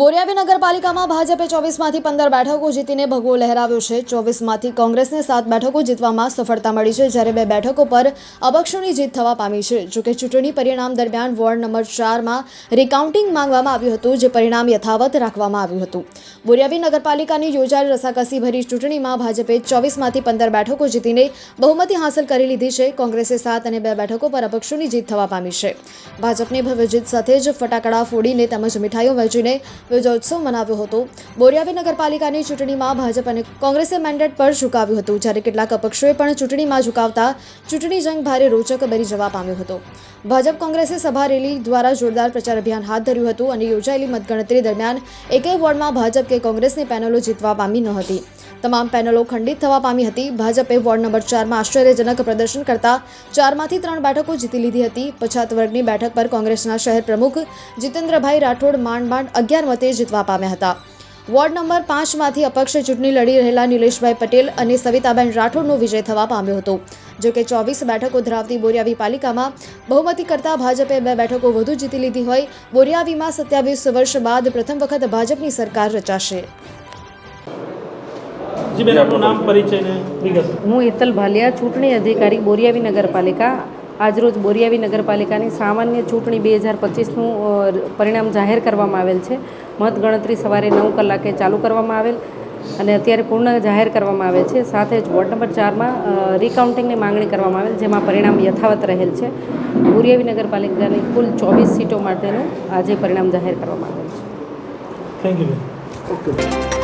બોરિયાવી નગરપાલિકામાં ભાજપે ચોવીસમાંથી પંદર બેઠકો જીતીને ભગવો લહેરાવ્યો છે. ચોવીસમાંથી કોંગ્રેસને સાત બેઠકો જીતવામાં સફળતા મળી છે, જ્યારે બે બેઠકો પર અપક્ષોની જીત થવા પામી છે. જોકે ચૂંટણી પરિણામ દરમિયાન વોર્ડ નંબર ચારમાં રિકાઉન્ટિંગ માંગવામાં આવ્યું હતું, જે પરિણામ યથાવત રાખવામાં આવ્યું હતું. બોરિયાવી નગરપાલિકાની યોજાયેલ રસાકસીભરી ચૂંટણીમાં ભાજપે ચોવીસમાંથી પંદર બેઠકો જીતીને બહુમતી હાંસલ કરી લીધી છે. કોંગ્રેસે સાત અને બે બેઠકો પર અપક્ષોની જીત થવા પામી છે. ભાજપની ભવ્ય જીત સાથે જ ફટાકડા ફોડીને તેમજ મીઠાઈઓ વહેંચીને વિજયોત્સવ મનાવ્યો હતો. બોરિયાવી નગરપાલિકાની ચૂંટણીમાં ભાજપ અને કોંગ્રેસે મેન્ડેટ પર ઝુકાવ્યું હતું. જ્યારે કેટલાક અપક્ષોએ પણ ચૂંટણીમાં ઝુકાવતા ચૂંટણી જંગ ભારે રોચક બની જવા પામ્યો હતો. ભાજપ કોંગ્રેસે સભા રેલી દ્વારા જોરદાર પ્રચાર અભિયાન હાથ ધર્યું હતું અને યોજાયેલી મતગણતરી દરમિયાન એકેય વોર્ડમાં ભાજપ કે કોંગ્રેસની પેનલો જીતવા પામી ન હતી. તમામ પેનલો ખંડિત થવા પામી હતી. ભાજપે વોર્ડ નંબર ચારમાં આશ્ચર્યજનક પ્રદર્શન કરતા ચારમાંથી ત્રણ બેઠકો જીતી લીધી હતી. પછાત વર્ગની બેઠક પર કોંગ્રેસના શહેર પ્રમુખ જીતેન્દ્રભાઈ રાઠોડ માંડ માંડ અગિયાર મતે જીતવા પામ્યા હતા. વોર્ડ નંબર પાંચમાંથી અપક્ષ ચૂંટણી લડી રહેલા નિલેશભાઈ પટેલ અને સવિતાબેન રાઠોડનો વિજય થવા પામ્યો હતો. જો કે ચોવીસ બેઠકો ધરાવતી બોરિયાવી પાલિકામાં બહુમતી કરતા ભાજપે બે બેઠકો વધુ જીતી લીધી હોય બોરિયાવીમાં સત્યાવીસ વર્ષ બાદ પ્રથમ વખત ભાજપની સરકાર રચાશે. હું હેતલ ભાલિયા ચૂંટણી અધિકારી બોરિયાવી નગરપાલિકા. આજરોજ બોરિયાવી નગરપાલિકાની સામાન્ય ચૂંટણી બે હજાર પચીસનું પરિણામ જાહેર કરવામાં આવેલ છે. મતગણતરી સવારે નવ કલાકે ચાલુ કરવામાં આવેલ અને અત્યારે પૂર્ણ જાહેર કરવામાં આવે છે. સાથે જ વોર્ડ નંબર ચારમાં રિકાઉન્ટિંગની માંગણી કરવામાં આવેલ જેમાં પરિણામ યથાવત રહેલ છે. બોરિયાવી નગરપાલિકાની કુલ ચોવીસ સીટો માટેનું આજે પરિણામ જાહેર કરવામાં આવેલ છે. Thank you okay